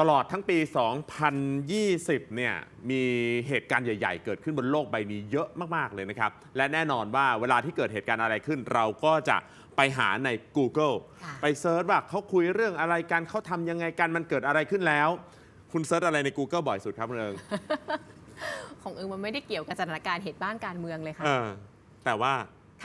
ตลอดทั้งปี 2020 เนี่ย มีเหตุการณ์ใหญ่ ๆ เกิดขึ้นบนโลกใบนี้เยอะมาก ๆ เลยนะครับ และแน่นอนว่าเวลาที่เกิดเหตุการณ์อะไรขึ้น เราก็จะไปหาใน Google ค่ะไปเซิร์ชว่าเขาคุยเรื่องอะไรกันเขาทำยังไงกัน มันเกิดอะไรขึ้นแล้ว คุณเซิร์ชอะไรใน Google บ่อยสุดครับคุณเริงของเอิงมันไม่ได้เกี่ยวกับสถานการณ์เหตุบ้านการเมืองเลยค่ะเออแต่ว่า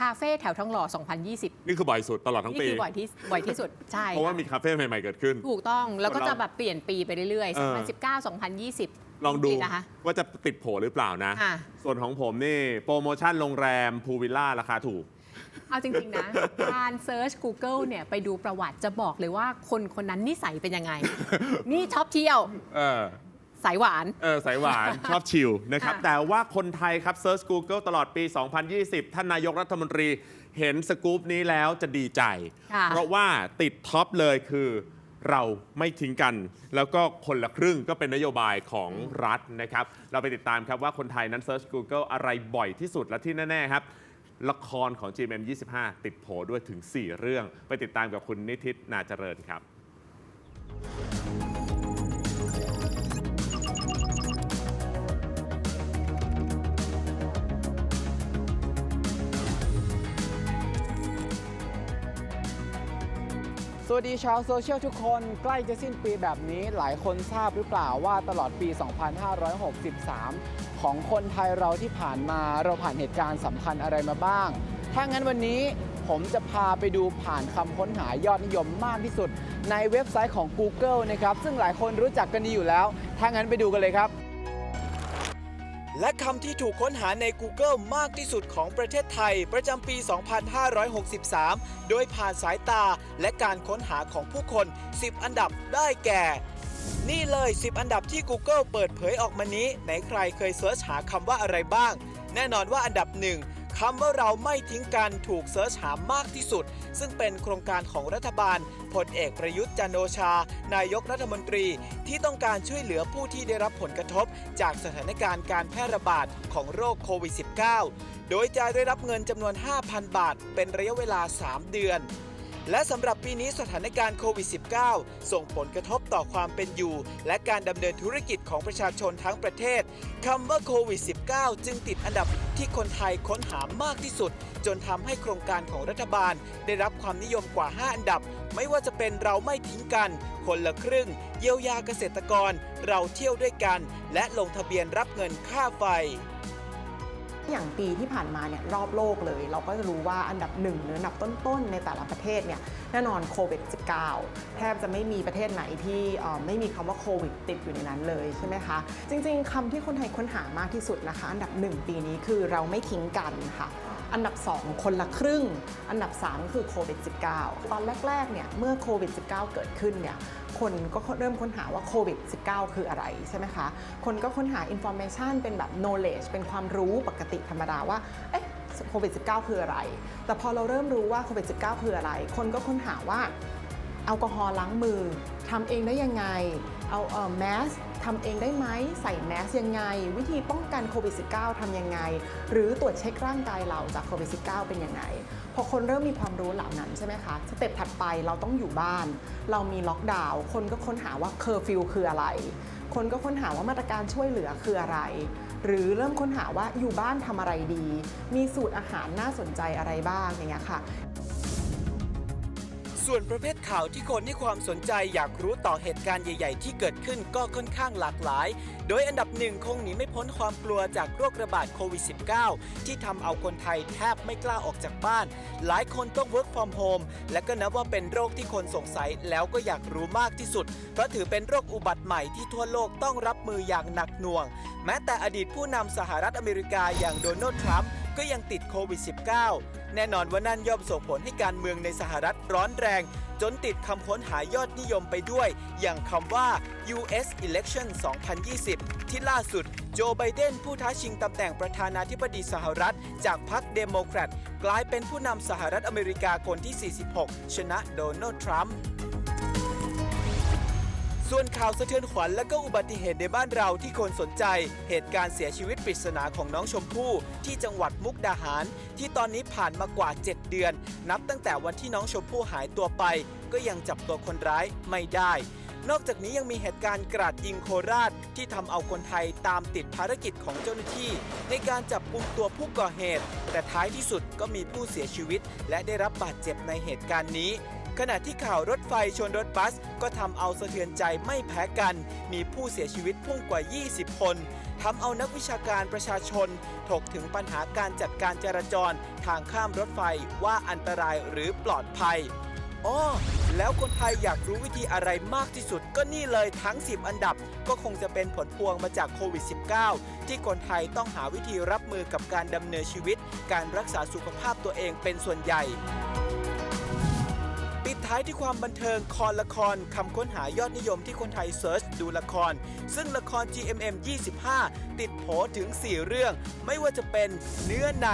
คาเฟ่แถวทองหล่อ 2020 นี่คือบ่อยสุดตลอดทั้งนี่ปี คือบ่อยที่บ่อยที่สุด ใช่เพราะว่าค่มีคาเฟ่ใหม่ๆเกิดขึ้น ถูกต้องแล้วก็คนเราจะแบบเปลี่ยนปีไปเรื่อยเออ ๆ 2019 2020ลองดูปีนะคะ ว่าจะติดโผหรือเปล่านะ ค่ะ ส่วนของผมนี่โปรโมชั่นโรงแรมพูวิลล่าราคาถูก เอาจริง ๆ นะ การเซิร์ช Google เนี่ย ไปดูประวัติจะบอกเลยว่าคนคนนั้นนิสัยเป็นยังไง นี่ชอบเที่ยว เออ สายหวาน เออสายหวาน ชอบชิลนะครับ ค่ะแต่ว่าคนไทยครับเซิร์ช Google ตลอดปี 2020 ท่านนายกรัฐมนตรีเห็นสกู๊ปนี้แล้วจะดีใจ ค่ะ เพราะว่าติดท็อปเลยคือเราไม่ทิ้งกัน แล้วก็คนละครึ่งก็เป็นนโยบายของรัฐนะครับ เราไปติดตามครับว่าคนไทยนั้นเซิร์ช Google อะไรบ่อยที่สุดและที่แน่ ๆ ครับ ละครของ GMM 25 ติดโผด้วยถึง 4 เรื่อง ไปติดตามกับคุณนิติตนาเจริญครับ สวัสดีชาวโซเชียลทุกคนใกล้จะสิ้นปีแบบนี้หลายคนทราบหรือเปล่าว่าตลอดปี 2563 ของคนไทยเราที่ผ่านมาเราผ่านเหตุการณ์สำคัญอะไรมาบ้าง ถ้างั้นวันนี้ผมจะพาไปดูผ่านคำค้นหายอดนิยมมากที่สุด ในเว็บไซต์ของ Google นะครับ ซึ่งหลายคนรู้จักกันดีอยู่แล้ว ถ้างั้นไปดูกันเลยครับ และคำที่ถูกค้นหาใน Google มากที่สุดของประเทศไทย ประจำปี 2563 โดยผ่านสายตาและการค้นหาของผู้คน 10 อันดับได้แก่ นี่เลย 10 อันดับที่ Google เปิดเผยออกมานี้ไหนใครเคยเสิร์ชหาคำว่าอะไรบ้าง แน่นอนว่าอันดับหนึ่ง คำว่าเราไม่ทิ้งกันถูกเสิร์ชหามากที่สุด ซึ่งเป็นโครงการของรัฐบาลพลเอกประยุทธ์จันโอชา นายกรัฐมนตรีที่ต้องการช่วยเหลือผู้ที่ได้รับผลกระทบ จากสถานการณ์การแพร่ระบาดของโรคโควิด -19 โดยจะได้รับเงินจำนวน 5,000 บาท เป็นระยะเวลา 3 เดือน และสำหรับปีนี้สถานการณ์โควิด -19 ส่งผลกระทบต่อความเป็นอยู่ และการดำเนินธุรกิจของประชาชนทั้งประเทศคำว่าโควิด -19 จึงติดอันดับที่คนไทยค้นหามากที่สุด จนทำให้โครงการของรัฐบาล ได้รับความนิยมกว่า 5 อันดับ ไม่ว่าจะเป็นเราไม่ทิ้งกัน คนละครึ่ง เยียวยาเกษตรกร เราเที่ยวด้วยกัน และลงทะเบียนรับเงินค่าไฟ อย่างปีที่ผ่านมาเนี่ยรอบโลกเลย เราก็จะรู้ว่าอันดับหนึ่งหรืออันดับต้นๆ ในแต่ละประเทศเนี่ยแน่นอนโควิด -19 แทบจะไม่มีประเทศไหนที่ไม่มีคำว่าโควิดติดอยู่ในนั้นเลยใช่ไหมคะ จริงๆคำที่คนไทยค้นหามากที่สุดนะคะ อันดับหนึ่งปีนี้คือเราไม่ทิ้งกันค่ะ อันดับ 2 คนละครึ่ง อันดับ3ก็คือโควิด -19 ตอนแรกๆเนี่ยเมื่อโควิด -19 เกิดขึ้นเนี่ยคนก็เริ่มค้นหาว่าโควิด -19 คืออะไรใช่ไหมคะ คนก็ค้นหา information เป็นแบบ knowledge เป็นความรู้ปกติธรรมดาว่า เอ๊ะโควิด -19 คืออะไร แต่พอเราเริ่มรู้ว่าโควิด -19 คืออะไร คนก็ค้นหาว่าแอลกอฮอล์ล้างมือทำเองได้ยังไง เอาเอ่อแมส ทำเองได้ไหมใส่แมสยังไง วิธีป้องกันโควิด -19 ทำยังไง หรือตรวจเช็คร่างกายเราจากโควิด -19 เป็นยังไง พอคนเริ่มมีความรู้เหล่านั้นใช่ไหมคะ สเต็ปถัดไปเราต้องอยู่บ้าน เรามีล็อกดาวน์คนก็ค้นหาว่าเคอร์ฟิวคืออะไร คนก็ค้นหาว่ามาตรการช่วยเหลือคืออะไร หรือเริ่มค้นหาว่าอยู่บ้านทำอะไรดี มีสูตรอาหารน่าสนใจอะไรบ้างอย่างเงี้ยค่ะ ส่วนประเภทข่าวที่คนให้ความสนใจอยากรู้ต่อเหตุการณ์ใหญ่ ๆ ที่เกิดขึ้นก็ค่อนข้างหลากหลาย โดยอันดับหนึ่งคงหนีไม่พ้นความกลัวจากโรคระบาดโควิด -19 ที่ทำเอาคนไทยแทบไม่กล้าออกจากบ้าน หลายคนต้อง work from home และก็นับว่าเป็นโรคที่คนสงสัยแล้วก็อยากรู้มากที่สุด เพราะถือเป็นโรคอุบัติใหม่ที่ทั่วโลกต้องรับมืออย่างหนักหน่วง แม้แต่อดีตผู้นำสหรัฐอเมริกาอย่างโดนัลด์ทรัมป์ ก็ยังติดโควิด -19 แน่นอนว่านั่นย่อมส่งผลให้การเมืองในสหรัฐร้อนแรง จนติดคำค้นหายอดนิยมไปด้วย อย่างคำว่า US Election 2020 ที่ล่าสุดโจไบเดนผู้ท้าชิงตำแหน่งประธานาธิบดีสหรัฐ จากพรรคเดโมแครตกลายเป็นผู้นำสหรัฐอเมริกาคนที่ 46 ชนะโดนัลด์ทรัมป์ ส่วนข่าวสะเทือนขวัญและก็อุบัติเหตุในบ้านเราที่คนสนใจ เหตุการณ์เสียชีวิตปริศนาของน้องชมพู่ ที่จังหวัดมุกดาหาร ที่ตอนนี้ผ่านมากว่า 7 เดือน นับตั้งแต่วันที่น้องชมพู่หายตัวไป ก็ยังจับตัวคนร้ายไม่ได้ นอกจากนี้ยังมีเหตุการณ์กราดยิงโคราช ที่ทำเอาคนไทยตามติดภารกิจของเจ้าหน้าที่ ในการจับกุมตัวผู้ก่อเหตุ แต่ท้ายที่สุดก็มีผู้เสียชีวิต และได้รับบาดเจ็บในเหตุการณ์นี้ ขณะที่ข่าวรถไฟชนรถบัส ก็ทำเอาสะเทือนใจไม่แพ้กัน มีผู้เสียชีวิตพุ่งกว่า 20 คนทำเอานักวิชาการประชาชน ถกถึงปัญหาการจัดการจราจรทางข้ามรถไฟว่าอันตรายหรือปลอดภัยอ๋อแล้วคนไทยอยากรู้วิธีอะไรมากที่สุดก็นี่เลยทั้ง 10 อันดับ ก็คงจะเป็นผลพวงมาจากโควิด -19 ที่คนไทยต้องหาวิธีรับมือกับการดำเนินชีวิต การรักษาสุขภาพตัวเองเป็นส่วนใหญ่ ท้ายที่ความบันเทิงคอละครคำค้นหายอดนิยมที่คนไทยเซิร์ชดูละคร ซึ่งละคร GMM 25 ติดโผถึง 4 เรื่อง ไม่ว่าจะเป็นเนื้อใน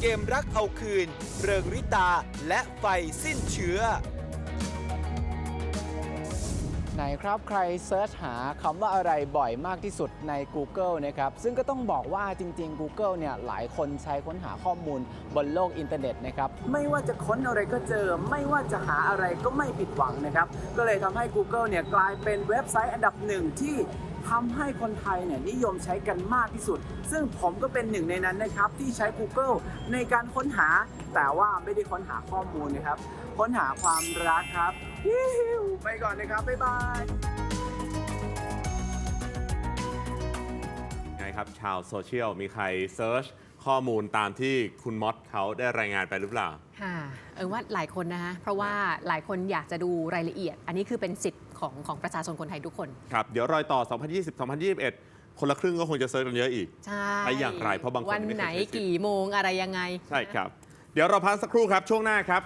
เกมรักเอาคืน เริงริตา และไฟสิ้นเชื้อ ไหนครับใครเซิร์ชหาคำว่าอะไรบ่อยมากที่สุดใน Google นะครับซึ่งก็ต้องบอกว่าจริง ๆ Google เนี่ยหลายคนใช้ค้นหาข้อมูลบนโลกอินเทอร์เน็ตนะครับไม่ว่าจะค้นอะไรก็เจอ ไม่ว่าจะหาอะไรก็ไม่ผิดหวังนะครับก็เลยทำให้ Google เนี่ยกลายเป็นเว็บไซต์อันดับหนึ่งที่ทำให้คนไทยเนี่ยนิยมใช้กันมากที่สุด ซึ่งผมก็เป็นหนึ่งในนั้นนะครับที่ใช้ Google ในการค้นหา แต่ว่าไม่ได้ค้นหาข้อมูลนะครับ ค้นหาความรักครับ ไปก่อนนะครับ บ๊ายบายไงครับ ชาวโซเชียลมีใครเซิร์ชข้อมูลตามที่คุณมอสเขาได้รายงานไปหรือเปล่า ค่ะเออว่าหลายคนนะคะเพราะว่าหลายคนอยากจะดูรายละเอียด อันนี้คือเป็นสิทธิ์ของของประชาชนคนไทยทุกคน ครับ เดี๋ยวรอยต่อ 2020-2021 คนละครึ่งก็คงจะเซิร์ชกันเยอะอีกใช่ไปอย่างไรเพราะบางคนวันไม่เคยไหนใช้สิทธิ์กี่โมงอะไรยังไง ใช่ครับ เดี๋ยวเราพักสักครู่ครับช่วงหน้าครับ